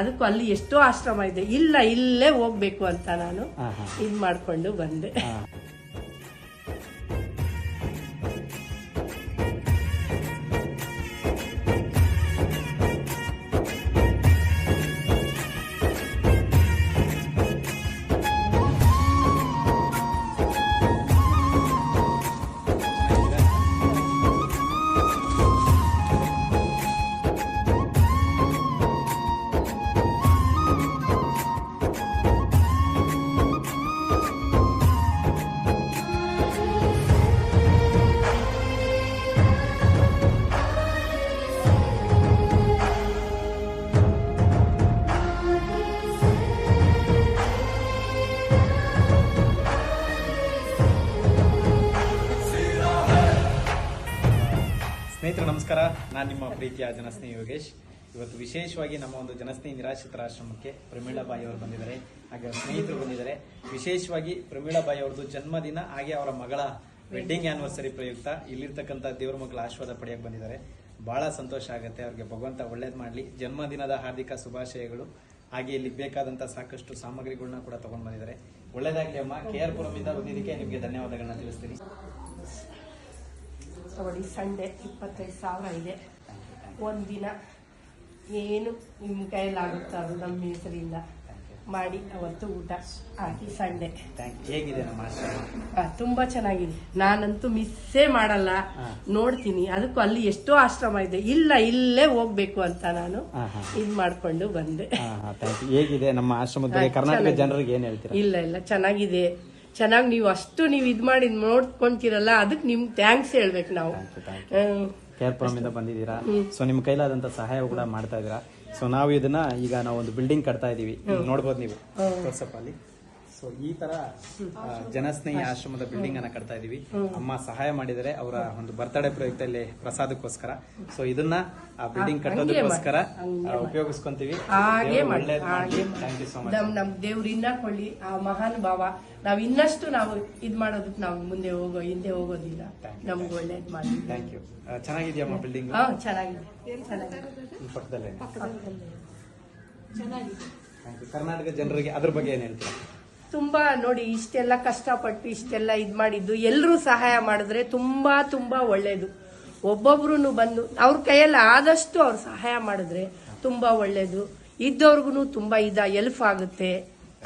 ಅದಕ್ಕೂ ಅಲ್ಲಿ ಎಷ್ಟೋ ಆಶ್ರಮ ಇದೆ. ಇಲ್ಲ ಇಲ್ಲೇ ಹೋಗ್ಬೇಕು ಅಂತ ನಾನು ಇದು ಮಾಡ್ಕೊಂಡು ಬಂದೆ. ನಮಸ್ಕಾರ, ನಾನು ನಿಮ್ಮ ಪ್ರೀತಿಯ ಜನಸ್ನೇಹಿ ಯೋಗೇಶ್. ಇವತ್ತು ವಿಶೇಷವಾಗಿ ನಮ್ಮ ಒಂದು ಜನಸ್ನೇಹಿ ನಿರಾಶ್ರಿತರ ಆಶ್ರಮಕ್ಕೆ ಪ್ರಮೀಳಾಬಾಯಿ ಅವರು ಬಂದಿದ್ದಾರೆ, ಹಾಗೆ ಅವ್ರ ಸ್ನೇಹಿತರು ಬಂದಿದ್ದಾರೆ. ವಿಶೇಷವಾಗಿ ಪ್ರಮೀಳಾಬಾಯಿ ಅವ್ರದ್ದು ಜನ್ಮದಿನ, ಹಾಗೆ ಅವರ ಮಗಳ ವೆಡ್ಡಿಂಗ್ ಆನಿವರ್ಸರಿ ಪ್ರಯುಕ್ತ ಇಲ್ಲಿರ್ತಕ್ಕಂಥ ದೇವ್ರ ಮಕ್ಕಳ ಆಶೀರ್ವಾದ ಪಡೆಯಕ್ಕೆ ಬಂದಿದ್ದಾರೆ. ಬಹಳ ಸಂತೋಷ ಆಗುತ್ತೆ, ಅವ್ರಿಗೆ ಭಗವಂತ ಒಳ್ಳೇದು ಮಾಡಲಿ. ಜನ್ಮದಿನದ ಹಾರ್ದಿಕ ಶುಭಾಶಯಗಳು. ಹಾಗೆ ಇಲ್ಲಿ ಬೇಕಾದಂಥ ಸಾಕಷ್ಟು ಸಾಮಗ್ರಿಗಳನ್ನ ಕೂಡ ತಗೊಂಡು ಬಂದಿದ್ದಾರೆ. ಒಳ್ಳೇದಾಗ್ಲಿ ಅಮ್ಮ, ಕೆ ಆರ್ ಪುರಮಿಂದ ಬಂದಿದ್ದಕ್ಕೆ ನಿಮಗೆ ಧನ್ಯವಾದಗಳನ್ನ ತಿಳಿಸ್ತೀನಿ. ನೋಡಿ ಸಂಡೆ ಇಪ್ಪತ್ತೈದು ಸಾವಿರ ಇದೆ. ಒಂದಿನ ಏನು ನಿಮ್ಮ ಕೈಯಲ್ಲಾಗುತ್ತೋ ಅದು ನಮ್ಮ ಹೆಸರಿಂದ ಮಾಡಿ ಅವತ್ತು ಊಟ ಹಾಕಿ ಸಂಡೆ. ಹೇಗಿದೆ ತುಂಬ ಚೆನ್ನಾಗಿದೆ. ನಾನಂತೂ ಮಿಸ್ಸೇ ಮಾಡಲ್ಲ. ನೋಡ್ತೀನಿ. ಅದಕ್ಕೂ ಅಲ್ಲಿ ಎಷ್ಟೋ ಆಶ್ರಮ ಇದೆ. ಇಲ್ಲ ಇಲ್ಲೇ ಹೋಗ್ಬೇಕು ಅಂತ ನಾನು. ಇದ್ ಮಾಡ್ಕೊಂಡು ಬಂದೆ. ಹೇಗಿದೆ ನಮ್ಮ ಆಶ್ರಮದ ಕರ್ನಾಟಕ ಜನರಿಗೆ ಏನ್ ಹೇಳ್ತೀರಾ? ಇಲ್ಲ ಇಲ್ಲ. ಚೆನ್ನಾಗಿದೆ. ಚೆನ್ನಾಗಿ ನೀವು ಅಷ್ಟು ನೀವು ಇದು ಮಾಡಿ ನೋಡ್ಕೊಂತೀರಲ್ಲ ಅದಕ್ಕೆ ನಿಮ್ಗೆ ಥ್ಯಾಂಕ್ಸ್ ಹೇಳ್ಬೇಕು ನಾವು. Care hmm. ಇಂದ ಬಂದಿದ್ದೀರಾ? ಸೊ ನಿಮ್ಮ ಕೈಲಾದಂತ ಸಹಾಯ ಕೂಡ ಮಾಡ್ತಾ ಇದ್ದೀರಾ. ಸೊ ನಾವು ಇದನ್ನ ಈಗ ನಾವು ಒಂದು ಬಿಲ್ಡಿಂಗ್ ಕಟ್ತಾ ಇದೀವಿ. ನೋಡ್ಬೋದು ನೀವು. ವಾಟ್ಸಪ್ ಅಲ್ಲಿ. ಸೊ ಈ ತರ ಜನಸ್ನೇಹಿ ಆಶ್ರಮದ ಬಿಲ್ಡಿಂಗ್ ಅನ್ನ ಕಟ್ತಾ ಇದೀವಿ ಅಮ್ಮ ಸಹಾಯ ಮಾಡಿದರೆ ಅವರ ಒಂದು ಬರ್ತ್ಡೇ ಪ್ರಯುಕ್ತ ಇಲ್ಲಿ ಪ್ರಸಾದಕ್ಕೋಸ್ಕರ. ಸೊ ಇದನ್ನ ಆ ಬಿಲ್ಡಿಂಗ್ ಕಟ್ಟೋದಕ್ಕೋಸ್ಕರ ಆ, ಉಪಯೋಗಿಸ್ಕೊಂತೀವಿ. ಥ್ಯಾಂಕ್ ಯು ಸೊ ಮಚ್ ನಮ್ ನಮ್ ದೇವ್ರಿಂದ ಕೊಳ್ಳಿ. ಆ ಮಹಾನ್ ಭಾವ ನಾವ್ ಇನ್ನಷ್ಟು ನಾವು ಇದ್ ಮಾಡೋದಕ್ಕೆ ನಾವು ಮುಂದೆ ಹೋಗೋ ಹಿಂದೆ ಹೋಗೋದಿಲ್ಲ. ನಮ್ಗೆ ಒಳ್ಳೇದ್ ಮಾಡಿ ಥ್ಯಾಂಕ್ ಯು ಚೆನ್ನಾಗಿದೆಯಮ್ಮ ಬಿಲ್ಡಿಂಗ್ ಹಾ ಚೆನ್ನಾಗಿದೆ. ಚೆನ್ನಾಗಿದೆ? ಪಕ್ಕದಲ್ಲೇ. ಕರ್ನಾಟಕ ಜನರಿಗೆ ಅದ್ರ ಬಗ್ಗೆ ಏನ್ ಹೇಳ್ತೀರಾ? ತುಂಬಾ ನೋಡಿ ಇಷ್ಟೆಲ್ಲ ಕಷ್ಟಪಟ್ಟು ಇಷ್ಟೆಲ್ಲ ಇದ್ ಮಾಡಿದ್ದು ಎಲ್ಲರೂ ಸಹಾಯ ಮಾಡಿದ್ರೆ ತುಂಬಾ ತುಂಬಾ ಒಳ್ಳೇದು. ಒಬ್ಬೊಬ್ರು ಬಂದು ಅವ್ರ ಕೈಯಲ್ಲಿ ಆದಷ್ಟು ಅವ್ರು ಸಹಾಯ ಮಾಡಿದ್ರೆ ತುಂಬಾ ಒಳ್ಳೇದು. ಇದ್ದವ್ರಿಗೂ ತುಂಬಾ ಇದ ಎಲ್ಪ್ ಆಗುತ್ತೆ.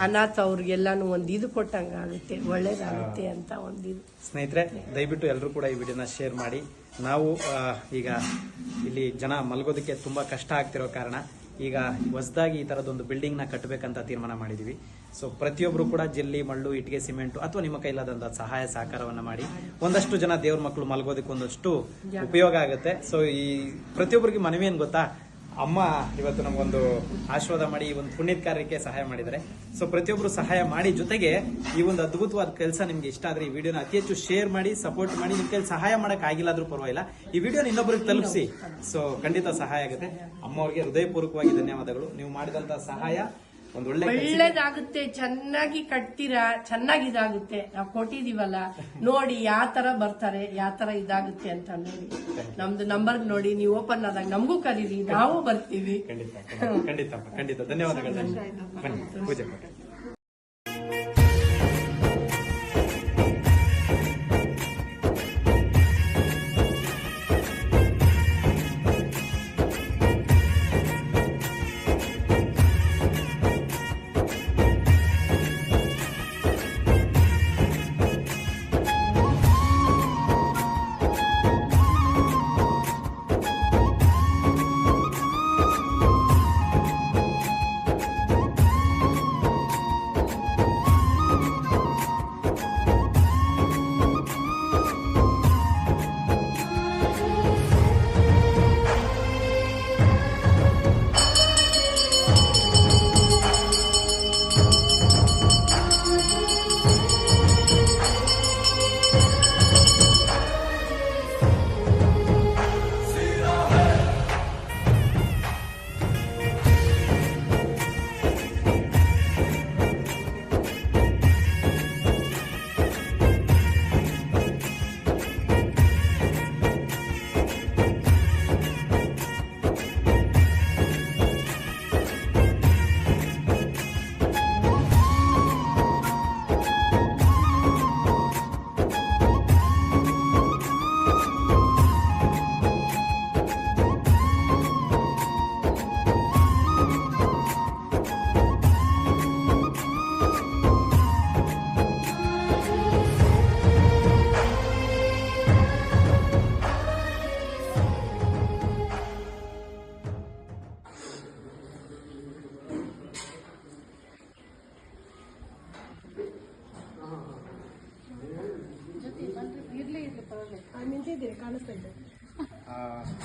ಅನಾಥ ಅವ್ರಿಗೆಲ್ಲಾನು ಒಂದ್ ಇದು ಕೊಟ್ಟಂಗ ಆಗುತ್ತೆ ಒಳ್ಳೇದಾಗುತ್ತೆ ಅಂತ ಒಂದಿದು ಸ್ನೇಹಿತರೆ ದಯವಿಟ್ಟು ಎಲ್ಲರೂ ಕೂಡ ಈ ವಿಡಿಯೋನ ಶೇರ್ ಮಾಡಿ. ನಾವು ಈಗ ಇಲ್ಲಿ ಜನ ಮಲಗೋದಕ್ಕೆ ತುಂಬಾ ಕಷ್ಟ ಆಗ್ತಿರೋ ಕಾರಣ ಈಗ ಹೊಸದಾಗಿ ಈ ಥರದೊಂದು ಬಿಲ್ಡಿಂಗ್ನ ಕಟ್ಟಬೇಕಂತ ತೀರ್ಮಾನ ಮಾಡಿದೀವಿ. ಸೊ ಪ್ರತಿಯೊಬ್ಬರು ಕೂಡ ಜಲ್ಲಿ, ಮಳ್ಳು, ಇಟ್ಟಿಗೆ, ಸಿಮೆಂಟು ಅಥವಾ ನಿಮ್ಮ ಕೈಲಾದಂತ ಸಹಾಯ, ಸಹಕಾರವನ್ನ ಮಾಡಿ ಒಂದಷ್ಟು ಜನ ದೇವ್ರ ಮಕ್ಕಳು ಮಲಗೋದಕ್ಕೆ ಒಂದಷ್ಟು ಉಪಯೋಗ ಆಗುತ್ತೆ. ಸೊ ಈ ಪ್ರತಿಯೊಬ್ಬರಿಗೆ ಮನವಿ ಏನು ಗೊತ್ತಾ? ಅಮ್ಮ ಇವತ್ತು ನಮಗೊಂದು ಆಶೀರ್ವಾದ ಮಾಡಿ ಈ ಒಂದು ಪುಣ್ಯದ ಕಾರ್ಯಕ್ಕೆ ಸಹಾಯ ಮಾಡಿದರೆ ಸೊ ಪ್ರತಿಯೊಬ್ಬರು ಸಹಾಯ ಮಾಡಿ ಜೊತೆಗೆ ಈ ಒಂದು ಅದ್ಭುತವಾದ ಕೆಲಸ ನಿಮ್ಗೆ ಇಷ್ಟ ಆದ್ರೆ ಈ ವಿಡಿಯೋನ ಅತಿ ಹೆಚ್ಚು ಶೇರ್ ಮಾಡಿ ಸಪೋರ್ಟ್ ಮಾಡಿ, ನಿಮ್ ಸಹಾಯ ಮಾಡಕ್ ಆಗಿಲ್ಲ ಆದ್ರೂ ಪರವಾಗಿಲ್ಲ. ಈ ವಿಡಿಯೋನ ಇನ್ನೊಬ್ಬರಿಗೆ ತಲುಪಿಸಿ. ಸೊ ಖಂಡಿತ ಸಹಾಯ ಆಗುತ್ತೆ. ಅಮ್ಮ ಅವ್ರಿಗೆ ಹೃದಯಪೂರ್ವಕವಾಗಿ ಧನ್ಯವಾದಗಳು. ನೀವು ಮಾಡಿದಂತ ಸಹಾಯ ಒಳ್ಳೇದಾಗುತ್ತೆ ಚೆನ್ನಾಗಿ ಕಟ್ತೀರಾ ಚೆನ್ನಾಗಿ ಇದಾಗುತ್ತೆ. ನಾವು ಕೊಟ್ಟಿದೀವಲ್ಲ ನೋಡಿ ಯಾವ ತರ ಬರ್ತಾರೆ ಯಾವ ತರ ಇದಾಗುತ್ತೆ ಅಂತ ನೋಡಿ. ನಮ್ದು ನಂಬರ್ ನೋಡಿ ನೀವು ಓಪನ್ ಆದಾಗ ನಮಗೂ ಕರೀರಿ ನಾವು ಬರ್ತೀವಿ. ಖಂಡಿತ ಖಂಡಿತ, ಖಂಡಿತ ಖಂಡಿತ. ಧನ್ಯವಾದಗಳು.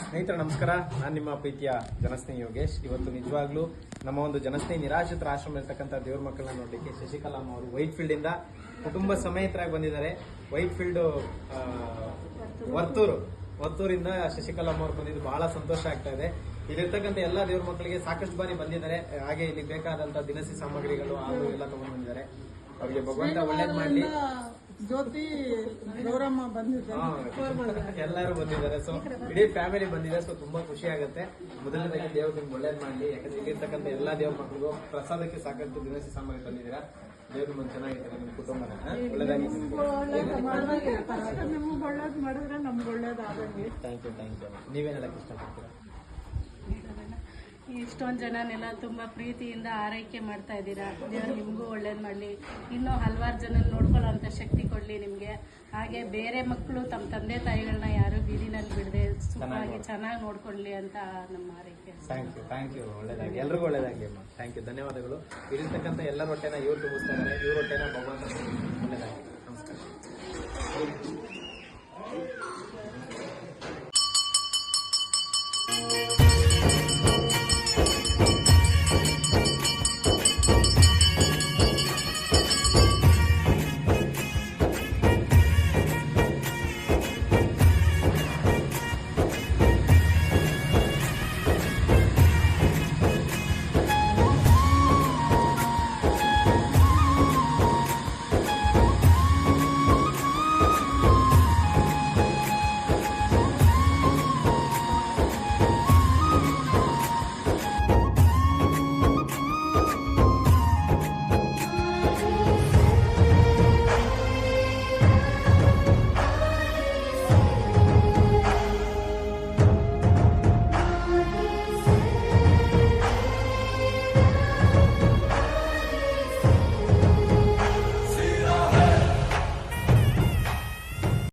ಸ್ನೇಹಿತರೆ, ನಮಸ್ಕಾರ. ನಾನು ನಿಮ್ಮ ಪ್ರೀತಿಯ ಜನಸ್ನೇಹಿ ಯೋಗೇಶ್. ಇವತ್ತು ನಿಜವಾಗ್ಲೂ ನಮ್ಮ ಒಂದು ಜನಸ್ನೇಹಿ ನಿರಾಶ್ರಿತರ ಆಶ್ರಮ ಇರ್ತಕ್ಕಂಥ ದೇವ್ರ ಮಕ್ಕಳನ್ನ ನೋಡ್ಲಿಕ್ಕೆ ಶಶಿಕಲಾಂ ಅವರು ವೈಟ್ ಫೀಲ್ಡ್ ಇಂದ ಕುಟುಂಬ ಸಮೇತರಾಗಿ ಬಂದಿದ್ದಾರೆ. ವೈಟ್ ಫೀಲ್ಡ್ ವರ್ತೂರು. ವರ್ತೂರಿಂದ ಶಶಿಕಲಾಮ್ಮ ಅವರು ಬಂದಿದ್ದು ಬಹಳ ಸಂತೋಷ ಆಗ್ತಾ ಇದೆ. ಇಲ್ಲಿರ್ತಕ್ಕಂಥ ಎಲ್ಲ ದೇವ್ರ ಮಕ್ಕಳಿಗೆ ಸಾಕಷ್ಟು ಬಾರಿ ಬಂದಿದ್ದಾರೆ. ಹಾಗೆ ಇಲ್ಲಿ ಬೇಕಾದಂತ ದಿನಸಿ ಸಾಮಗ್ರಿಗಳು ಹಾಗೂ ಎಲ್ಲ ತಗೊಂಡ್ಬಂದಿದ್ದಾರೆ ಅವರಿಗೆ ಭಗವಂತ ಒಳ್ಳೇದ್ ಮಾಡ್ಲಿ. ಜ್ಯೋತಿ ಗೌರಮ್ಮ ಬಂದಿದ್ದಾರೆ ಎಲ್ಲರೂ ಬಂದಿದ್ದಾರೆ. ಸೊ ಇಡೀ ಫ್ಯಾಮಿಲಿ ಬಂದಿದೆ. ಸೊ ತುಂಬಾ ಖುಷಿ ಆಗುತ್ತೆ. ಮೊದಲನೇದಾಗಿ ದೇವ್ರು ನಿಮ್ಗೆ ಒಳ್ಳೇದ್ ಮಾಡಿ ಯಾಕಂದ್ರೆ ಇಲ್ಲಿರ್ತಕ್ಕಂಥ ಎಲ್ಲಾ ದೇವ್ರ ಮಕ್ಕಳಿಗೂ ಪ್ರಸಾದಕ್ಕೆ ಸಾಕಷ್ಟು ದಿನಸಿ ಸಾಮಗ್ರಿ ತಂದಿದ್ದೀರಾ. ದೇವ್ರು ನಿಮ್ಗೆ ಚೆನ್ನಾಗಿರ್ತಾರೆ ನಿಮ್ಮ ಕುಟುಂಬನ? ಒಳ್ಳೇದಾಗಿ ಒಳ್ಳೇದ್ ಮಾಡಿದ್ರೆ ನಿಮ್ಗೆ ಒಳ್ಳೇದಾಗಿ ಥ್ಯಾಂಕ್ ಯು ಥ್ಯಾಂಕ್ ಯು ನೀವೇನೆಲ್ಲ ಇಷ್ಟಪಡ್ತೀರಾ? ಇಷ್ಟೊಂದು ಜನನೆಲ್ಲ ತುಂಬ ಪ್ರೀತಿಯಿಂದ ಆರೈಕೆ ಮಾಡ್ತಾ ಇದ್ದೀರಾ? ದೇವ್ರು ನಿಮಗೂ ಒಳ್ಳೇದು ಮಾಡಲಿ. ಇನ್ನೂ ಹಲವಾರು ಜನ ನೋಡ್ಕೊಳ್ಳೋಂಥ ಶಕ್ತಿ ಕೊಡಲಿ ನಿಮಗೆ. ಹಾಗೆ ಬೇರೆ ಮಕ್ಕಳು ತಮ್ಮ ತಂದೆ ತಾಯಿಗಳನ್ನ ಯಾರು ಬೀದಿನಲ್ಲಿ ಬಿಡದೆ ಸುಖವಾಗಿ ಚೆನ್ನಾಗಿ ನೋಡ್ಕೊಳ್ಳಿ ಅಂತ ನಮ್ಮ ಆರೈಕೆ. ಥ್ಯಾಂಕ್ ಯು ಥ್ಯಾಂಕ್ ಯು ಒಳ್ಳೇದಾಗಿ ಎಲ್ರಿಗೂ ಒಳ್ಳೇದಾಗಿ ಅಮ್ಮ. ಥ್ಯಾಂಕ್ ಯು ಧನ್ಯವಾದಗಳು. ಇಲ್ಲಿರ್ತಕ್ಕಂಥ ಎಲ್ಲ ಹೊಟ್ಟೆನ ಇವ್ರು ತುಂಬಿಸ್ತಾ ಇದ್ದಾರೆ. ಇವ್ರ ಹೊಟ್ಟೆನ ಭಗವಂತ ಒಳ್ಳೇದಾಗಿ ನಮಸ್ಕಾರ.